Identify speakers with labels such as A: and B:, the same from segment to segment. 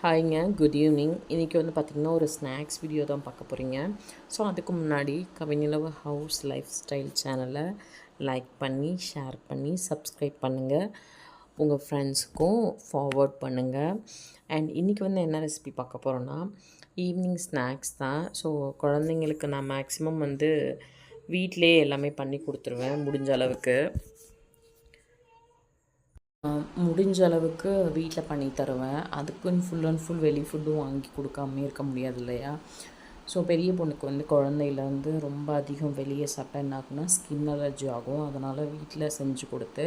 A: ஹாய்ங்க good evening இன்றைக்கி வந்து பார்த்திங்கன்னா ஒரு ஸ்நாக்ஸ் வீடியோ தான் பார்க்க போகிறீங்க ஸோ அதுக்கு முன்னாடி கவிநிலவு ஹவுஸ் லைஃப் ஸ்டைல் சேனலை லைக் பண்ணி ஷேர் பண்ணி சப்ஸ்கிரைப் பண்ணுங்கள் உங்கள் ஃப்ரெண்ட்ஸுக்கும் ஃபார்வர்ட் பண்ணுங்கள் அண்ட் இன்றைக்கி வந்து என்ன ரெசிபி பார்க்க போகிறோன்னா ஈவினிங் ஸ்நாக்ஸ் தான். ஸோ குழந்தைங்களுக்கு நான் மேக்ஸிமம் வந்து வீட்டிலே எல்லாமே பண்ணி கொடுத்துருவேன் முடிஞ்ச அளவுக்கு. முடிஞ்ச அளவுக்கு வீட்டில் பண்ணி தருவேன். அதுக்குன்னு ஃபுல் அண்ட் ஃபுல் வெளி ஃபுட்டும் வாங்கி கொடுக்காம இருக்க முடியாது இல்லையா? ஸோ பெரிய பொண்ணுக்கு வந்து குழந்தையில வந்து ரொம்ப அதிகம் வெளியே சாப்பிட்டா என்ன ஆகுனா ஸ்கின் அலர்ஜி ஆகும். அதனால் வீட்டில் செஞ்சு கொடுத்து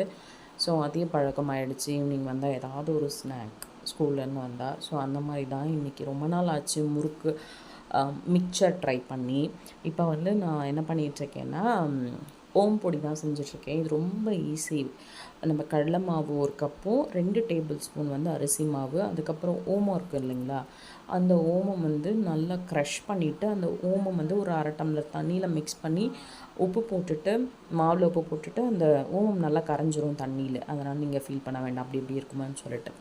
A: ஸோ அதே பழக்கம் ஆகிடுச்சு ஈவினிங் வந்தால் ஏதாவது ஒரு ஸ்நாக் ஸ்கூல்லேருந்து வந்தால் ஸோ அந்த மாதிரி தான் இன்றைக்கி ரொம்ப நாள் ஆச்சு. முறுக்கு மிக்சர் ட்ரை பண்ணி. இப்போ வந்து நான் என்ன பண்ணிகிட்ருக்கேன்னா ஓம் பொடி தான் செஞ்சிட்ருக்கேன். இது ரொம்ப ஈஸி நம்ம கடலை மாவு ஒரு கப்பும் ரெண்டு டேபிள் ஸ்பூன் வந்து அரிசி மாவு அதுக்கப்புறம் ஓமம் இருக்குது இல்லைங்களா? அந்த ஓமம் வந்து நல்லா க்ரஷ் பண்ணிவிட்டு அந்த ஓமம் வந்து ஒரு அரை டம்ளர் தண்ணியில் மிக்ஸ் பண்ணி உப்பு போட்டுட்டு மாவில் உப்பு போட்டுட்டு அந்த ஓமம் நல்லா கரைஞ்சிரும் தண்ணியில். அதனால் நீங்கள் ஃபீல் பண்ண வேண்டாம். அப்படி இப்படி இருக்குமான்னு சொல்லிட்டு.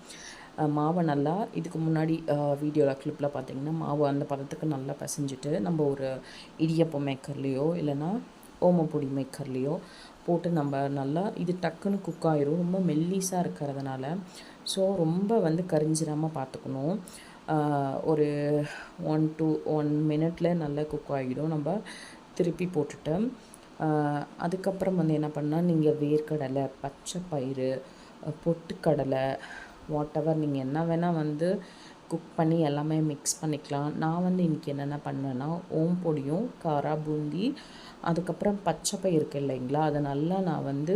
A: மாவை நல்லா இதுக்கு முன்னாடி வீடியோவில் கிளிப்பில் பார்த்தீங்கன்னா மாவு அந்த பதத்துக்கு நல்லா பசைஞ்சிட்டு நம்ம ஒரு இடியப்பம் மேக்கர்லேயோ இல்லைன்னா ஓமப்பொடி மேக்கர்லேயோ போட்டு நம்ம நல்லா இது டக்குன்னு குக் ஆயிரும். ரொம்ப மெல்லிஸாக இருக்கிறதுனால. ஸோ ரொம்ப வந்து கரிஞ்சிடாமல் பார்த்துக்கணும் ஒரு ஒன் டூ ஒன் மினிட்ல நல்லா குக் ஆகிடும் நம்ம திருப்பி போட்டுட்டு அதுக்கப்புறம் வந்து என்ன பண்ணால் நீங்கள் வேர்க்கடலை பச்சை பயிறு பொட்டுக்கடலை வாட் எவர் நீங்கள் என்ன வேணால் வந்து குக் பண்ணி எல்லாமே மிக்ஸ் பண்ணிக்கலாம். நான் வந்து இன்றைக்கி என்னென்ன பண்ணேன்னா ஓம் பொடியும் காரா பூந்தி அதுக்கப்புறம் பச்சை பயிர் இருக்கு இல்லைங்களா? அதை நல்லா நான் வந்து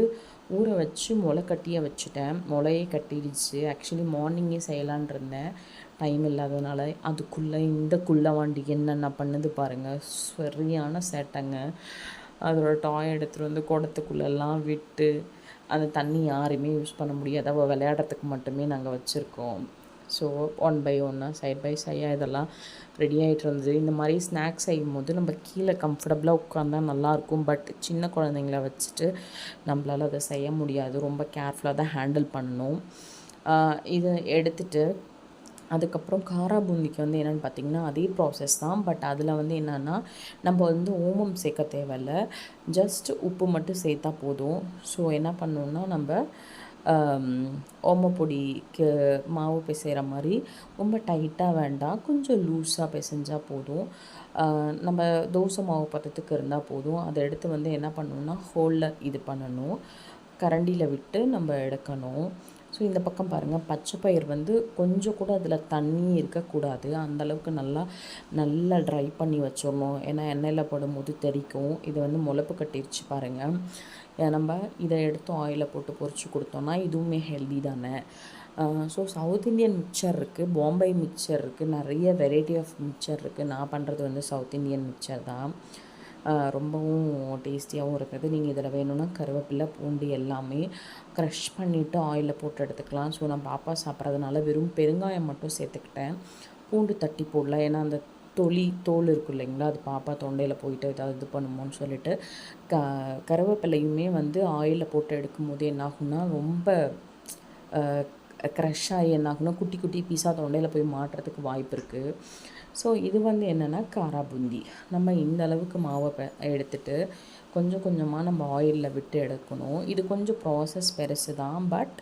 A: ஊற வச்சு முளை கட்டியே வச்சுட்டேன். முளையே கட்டிடுச்சு. ஆக்சுவலி மார்னிங்கே செய்யலான் இருந்தேன். டைம் இல்லாததுனால அதுக்குள்ளே இந்த குள்ளவாண்டி என்னென்ன பண்ணுது பாருங்கள் சரியான சேட்டைங்க. அதோட டாய் எடுத்துகிட்டு வந்து குடத்துக்குள்ளெல்லாம் விட்டு அந்த தண்ணி யாருமே யூஸ் பண்ண முடியாது. அவள் விளையாடுறதுக்கு மட்டுமே நாங்கள் வச்சுருக்கோம். ஸோ ஒன் பை ஒன்னாக சைட் பை சைடாக இதெல்லாம் ரெடி ஆகிட்டு இருந்தது. இந்த மாதிரி ஸ்நாக்ஸ் செய்யும் போது நம்ம கீழே கம்ஃபர்டபுளாக உட்காந்தா நல்லாயிருக்கும் பட் சின்ன குழந்தைங்கள வச்சுட்டு நம்மளால் அதை செய்ய முடியாது. ரொம்ப கேர்ஃபுல்லாக தான் ஹேண்டில் பண்ணணும். இதை இது எடுத்துட்டு அதுக்கப்புறம் காரா பூந்திக்கு வந்து என்னென்னு பார்த்தீங்கன்னா அதே ப்ராசஸ் தான். பட் அதில் வந்து என்னென்னா நம்ம வந்து ஓமம் சேர்க்க தேவையில்ல. ஜஸ்ட் உப்பு மட்டும் சேர்த்தா போதும். ஸோ என்ன பண்ணணுன்னா நம்ம ஓமப்பொடிக்கு மாவு பிசைகிற மாதிரி ரொம்ப டைட்டாக வேண்டாம் கொஞ்சம் லூஸாக பிசைஞ்சால் போதும். நம்ம தோசை மாவு பதத்துக்கு இருந்தால் போதும். அதை எடுத்து வந்து என்ன பண்ணணும்னா ஹோலில் இது பண்ணணும். கரண்டியில் விட்டு நம்ம எடுக்கணும். ஸோ இந்த பக்கம் பாருங்கள் பச்சை பயிர் வந்து கொஞ்சம் கூட அதில் தண்ணி இருக்கக்கூடாது. அந்த அளவுக்கு நல்லா நல்லா ட்ரை பண்ணி வச்சிடணும் ஏன்னா எண்ணெயில் போடும்போது தெறிக்கும். இது வந்து முளப்பு கட்டிருச்சு பாருங்கள் நம்ம இதை எடுத்து ஆயிலில் போட்டு பொறிச்சு கொடுத்தோம்னா இதுவுமே ஹெல்தி தானே. ஸோ சவுத் இந்தியன் மிக்சர் இருக்குது பாம்பே மிக்சர் இருக்குது நிறைய வெரைட்டி ஆஃப் மிக்சர் இருக்குது நான் பண்ணுறது வந்து சவுத் இந்தியன் மிக்சர் தான். ரொம்பவும் டேஸ்டியாகவும் இருக்குது. நீங்கள் இதில் வேணும்னா கருவேப்பிலை பூண்டு எல்லாமே க்ரஷ் பண்ணிவிட்டு ஆயிலில் போட்டு எடுத்துக்கலாம். ஸோ நான் பாப்பா சாப்பிட்றதுனால வெறும் பெருங்காயம் மட்டும் சேர்த்துக்கிட்டேன். பூண்டு தட்டி போடல. ஏன்னா அந்த தொளி தோல் இருக்கும் இல்லைங்களா? அது பாப்பா தொண்டையில் போயிட்டு ஏதாவது இது பண்ணுமோன்னு சொல்லிட்டு க கருவேப்பிலையுமே வந்து ஆயிலில் போட்டு எடுக்கும் போது ரொம்ப க்ரஷ் ஆகி என்ன குட்டி குட்டி பீஸாக தொண்டையில் போய் மாட்டுறதுக்கு வாய்ப்பு இருக்குது ஸோ இது வந்து என்னென்னா காரா பூந்தி. நம்ம இந்த அளவுக்கு மாவை எடுத்துட்டு கொஞ்சம் கொஞ்சமாக நம்ம ஆயிலில் விட்டு எடுக்கணும். இது கொஞ்சம் ப்ராசஸ் பெருசு தான் பட்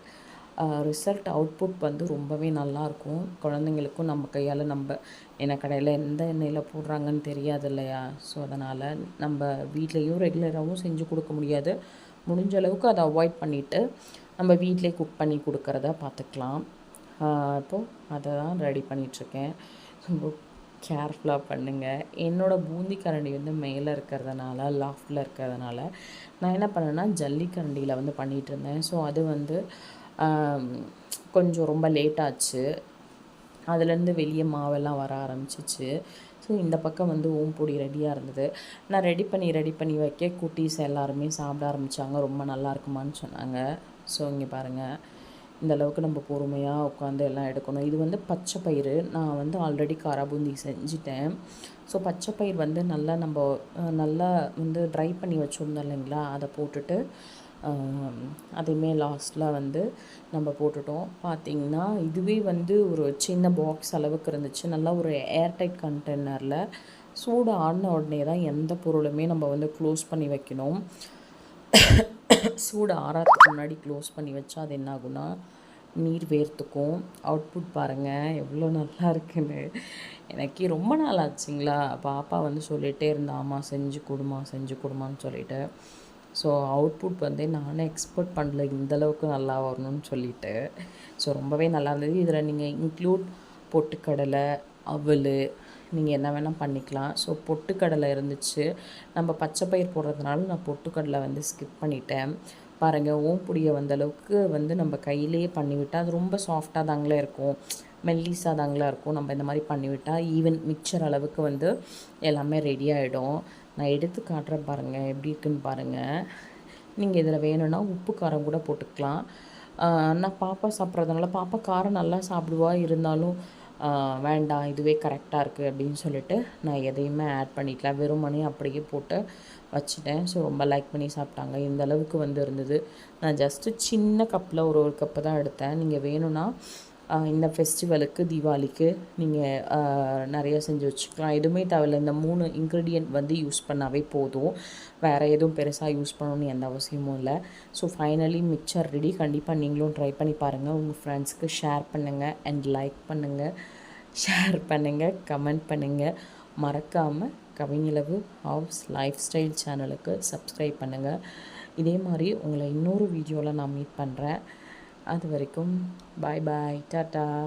A: ரிசல்ட் அவுட்புட் வந்து ரொம்பவே நல்லாயிருக்கும் குழந்தைங்களுக்கும் நம்ம கையால் நம்ம எண்ணெய் கடையில் எந்த எண்ணெயில் போடுறாங்கன்னு தெரியாது இல்லையா? ஸோ அதனால் நம்ம வீட்லேயும் ரெகுலராகவும் செஞ்சு கொடுக்க முடியாது. முடிஞ்ச அளவுக்கு அதை அவாய்ட் பண்ணிவிட்டு நம்ம வீட்டிலே குக் பண்ணி கொடுக்குறத பார்த்துக்கலாம். இப்போது அதை தான் ரெடி பண்ணிகிட்ருக்கேன் ரொம்ப கேர்ஃபுல்லாக பண்ணுங்கள் என்னோடய பூந்தி கரண்டி வந்து மேலே இருக்கிறதுனால லாஃப்டில் இருக்கிறதுனால நான் என்ன பண்ணேன்னா ஜல்லி கரண்டியில் வந்து பண்ணிகிட்டு இருந்தேன் ஸோ அது வந்து கொஞ்சம் ரொம்ப லேட்டாச்சு அதுலேருந்து வெளியே மாவெல்லாம் வர ஆரம்பிச்சிச்சு. ஸோ இந்த பக்கம் வந்து ஓம்பொடி ரெடியாக இருந்தது. நான் ரெடி பண்ணி ரெடி பண்ணி வைக்க குட்டீஸ் எல்லாருமே சாப்பிட ஆரம்பித்தாங்க ரொம்ப நல்லா இருக்குமான்னு சொன்னாங்க. ஸோ இங்கே பாருங்கள் இந்த அளவுக்கு நம்ம பொறுமையாக உட்காந்து எல்லாம் எடுக்கணும். இது வந்து பச்சை பயிறு. நான் வந்து ஆல்ரெடி காராபூந்தி செஞ்சிட்டேன். ஸோ பச்சை பயிர் வந்து நல்லா நம்ம நல்லா வந்து ட்ரை பண்ணி வச்சுருந்தோம் இல்லைங்களா? அதை போட்டுட்டு அதையுமே லாஸ்ட்டில் வந்து நம்ம போட்டுட்டோம். பார்த்திங்கன்னா இதுவே வந்து ஒரு சின்ன பாக்ஸ் அளவுக்கு இருந்துச்சு. நல்லா ஒரு ஏர்டைட் கண்டெய்னரில் சூடு ஆடின உடனே தான் எந்த பொருளுமே நம்ம வந்து க்ளோஸ் பண்ணி வைக்கணும். சூடு ஆறாத்துக்கு முன்னாடி க்ளோஸ் பண்ணி வச்சா அது என்ன ஆகுனா நீர் வேர்த்துக்கும். அவுட்புட் பாருங்கள் எவ்வளோ நல்லா இருக்குன்னு. எனக்கு ரொம்ப நாள் ஆச்சுங்களா? பாப்பா வந்து சொல்லிகிட்டே இருந்தா ஆமாம் செஞ்சு கொடுமா செஞ்சு கொடுமான்னு சொல்லிட்டு. ஸோ அவுட்புட் வந்து நானே எக்ஸ்பெக்ட் பண்ணல இந்தளவுக்கு நல்லா வரணும்னு சொல்லிட்டு. ஸோ ரொம்பவே நல்லா இருந்தது. இதில் நீங்கள் இன்க்ளூட் பொட்டுக்கடலை அவல் நீங்கள் என்ன வேணால் பண்ணிக்கலாம். ஸோ பொட்டுக்கடலை இருந்துச்சு. நம்ம பச்சை பயிர் போடுறதுனால நான் பொட்டுக்கடலை வந்து ஸ்கிப் பண்ணிட்டேன். பாருங்கள் ஓம்புடியை வந்தளவுக்கு வந்து நம்ம கையிலேயே பண்ணிவிட்டால் அது ரொம்ப சாஃப்டாக தாங்களே இருக்கும். மெல்லிஸாக தாங்களா இருக்கும். நம்ம இந்த மாதிரி பண்ணிவிட்டால் ஈவன் மிக்சர் அளவுக்கு வந்து எல்லாமே ரெடி ஆகிடும் நான் எடுத்து காட்டுறேன் பாருங்கள் எப்படி இருக்குன்னு பாருங்கள் நீங்கள் இதில் வேணும்னா உப்பு காரம் கூட போட்டுக்கலாம். நான் பாப்பா சாப்பிட்றதுனால பாப்பா காரம் நல்லா சாப்பிடுவா இருந்தாலும் வேண்டாம் இதுவே கரெக்டாக இருக்குது அப்படின்னு சொல்லிட்டு நான் எதையுமே ஆட் பண்ணிக்கலாம் வெறுமனே அப்படியே போட்டு வச்சுட்டேன். ஸோ ரொம்ப லைக் பண்ணி சாப்பிட்டாங்க. இந்த அளவுக்கு வந்து இருந்தது. நான் ஜஸ்ட்டு சின்ன கப்பில் ஒரு ஒரு கப்பு தான் எடுத்தேன். நீங்கள் வேணும்னா இந்த ஃபெஸ்டிவலுக்கு தீபாவளிக்கு நீங்கள் நிறையா செஞ்சு வச்சுக்கலாம். எதுவுமே தேவையில்ல. இந்த மூணு இன்க்ரீடியண்ட் வந்து யூஸ் பண்ணாவே போதும். வேறு எதுவும் பெருசாக யூஸ் பண்ணணும்னு எந்த அவசியமும் இல்லை. ஸோ ஃபைனலி மிக்சர் ரெடி கண்டிப்பாக நீங்களும் ட்ரை பண்ணி பாருங்கள் உங்கள் ஃப்ரெண்ட்ஸ்க்கு ஷேர் பண்ணுங்கள் அண்ட் லைக் பண்ணுங்கள் ஷேர் பண்ணுங்கள் கமெண்ட் பண்ணுங்கள் மறக்காமல் கவிஞளவு ஹவுஸ் லைஃப் ஸ்டைல் சேனலுக்கு சப்ஸ்கிரைப் பண்ணுங்கள் இதே மாதிரி உங்களை இன்னொரு வீடியோவில் நான் மீட் பண்ணுறேன் அது வரைக்கும் பாய் பாய் டாட்டா.